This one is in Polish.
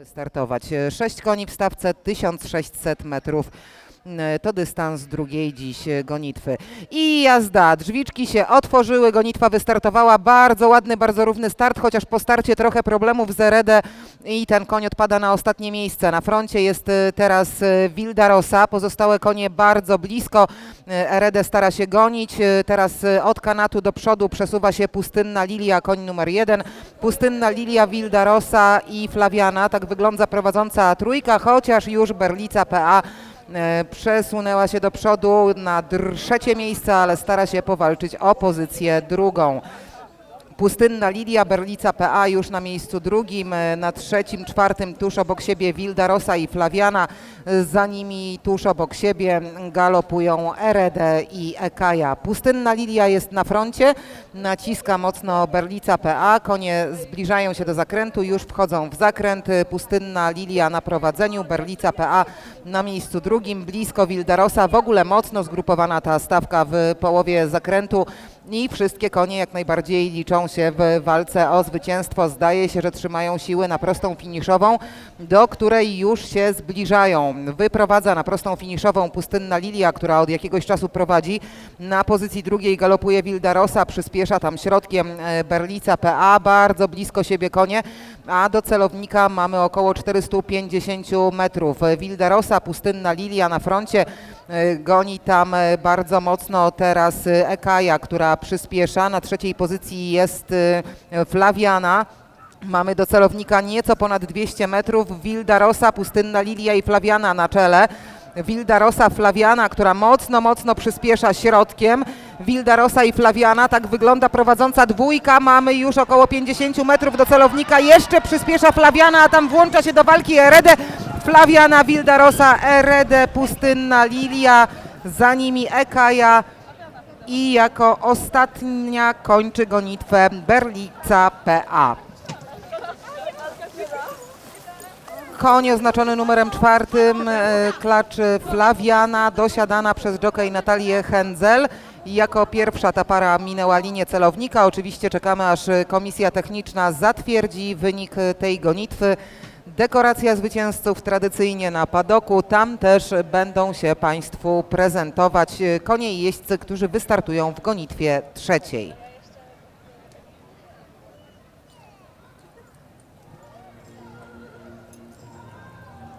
wystartować. Sześć koni w stawce 1600 metrów. E, To dystans drugiej dziś e, gonitwy. I jazda. Drzwiczki się otworzyły, gonitwa wystartowała. Bardzo ładny, bardzo równy start, chociaż po starcie trochę problemów z Eredę i ten koń odpada na ostatnie miejsce. Na froncie jest e, teraz Wildarosa, pozostałe konie bardzo blisko. Eredę stara się gonić. Teraz od kanatu do przodu przesuwa się pustynna Lilia, koń numer jeden. Pustynna Lilia, Wildarosa i Flawiana. Tak wygląda prowadząca trójka, chociaż już Berlica PA przesunęła się do przodu na trzecie miejsce, ale stara się powalczyć o pozycję drugą. Pustynna Lilia, Berlica PA już na miejscu drugim, e, na trzecim, czwartym tuż obok siebie Wildarosa i Flawiana, e, za nimi tuż obok siebie galopują Eredę i Ekaja. Pustynna Lilia jest na froncie, naciska mocno Berlica PA, konie zbliżają się do zakrętu, już wchodzą w zakręt, Pustynna Lilia na prowadzeniu, Berlica PA na miejscu drugim, blisko Wildarosa, w ogóle mocno zgrupowana ta stawka w połowie zakrętu i wszystkie konie jak najbardziej liczą się w walce o zwycięstwo. Zdaje się, że trzymają siły na prostą finiszową, do której już się zbliżają. Wyprowadza na prostą finiszową pustynna Lilia, która od jakiegoś czasu prowadzi. Na pozycji drugiej galopuje Wildarosa, przyspiesza tam środkiem e, Berlica PA, bardzo blisko siebie konie, a do celownika mamy około 450 metrów. Wildarosa, pustynna Lilia na froncie, goni tam e, bardzo mocno teraz e, Ekaja, która przyspiesza. Na trzeciej pozycji jest Flawiana. Mamy do celownika nieco ponad 200 metrów. Wildarosa, Pustynna Lilia i Flawiana na czele. Wildarosa, Flawiana, która mocno, mocno przyspiesza środkiem. Wildarosa i Flawiana, tak wygląda prowadząca dwójka. Mamy już około 50 metrów do celownika. Jeszcze przyspiesza Flawiana, a tam włącza się do walki Eredę. Flawiana, Wildarosa, Eredę, Pustynna Lilia. Za nimi Ekaja i jako ostatnia kończy gonitwę Berlica PA. Koń oznaczony numerem czwartym, e, klacz Flawiana, dosiadana przez jockey Natalię Hędzel. Jako pierwsza ta para minęła linię celownika. Oczywiście czekamy, aż komisja techniczna zatwierdzi wynik tej gonitwy. Dekoracja zwycięzców tradycyjnie na padoku. Tam też będą się Państwu prezentować konie i jeźdźcy, którzy wystartują w gonitwie trzeciej.